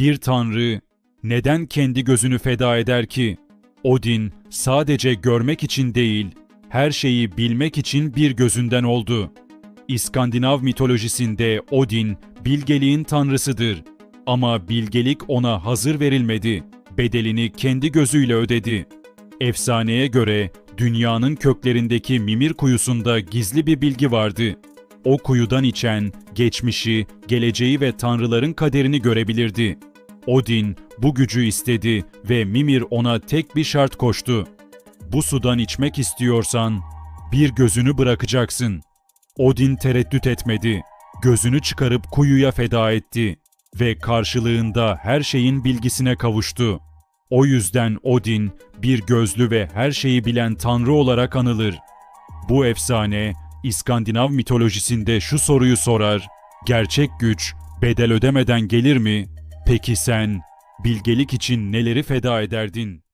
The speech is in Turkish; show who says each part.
Speaker 1: Bir tanrı neden kendi gözünü feda eder ki? Odin sadece görmek için değil, her şeyi bilmek için bir gözünden oldu. İskandinav mitolojisinde Odin bilgeliğin tanrısıdır. Ama bilgelik ona hazır verilmedi. Bedelini kendi gözüyle ödedi. Efsaneye göre dünyanın köklerindeki Mimir kuyusunda gizli bir bilgi vardı. O kuyudan içen geçmişi, geleceği ve tanrıların kaderini görebilirdi. Odin bu gücü istedi ve Mimir ona tek bir şart koştu. Bu sudan içmek istiyorsan bir gözünü bırakacaksın. Odin tereddüt etmedi. Gözünü çıkarıp kuyuya feda etti ve karşılığında her şeyin bilgisine kavuştu. O yüzden Odin bir gözlü ve her şeyi bilen tanrı olarak anılır. Bu efsane İskandinav mitolojisinde şu soruyu sorar. Gerçek güç bedel ödemeden gelir mi? Peki sen bilgelik için neleri feda ederdin?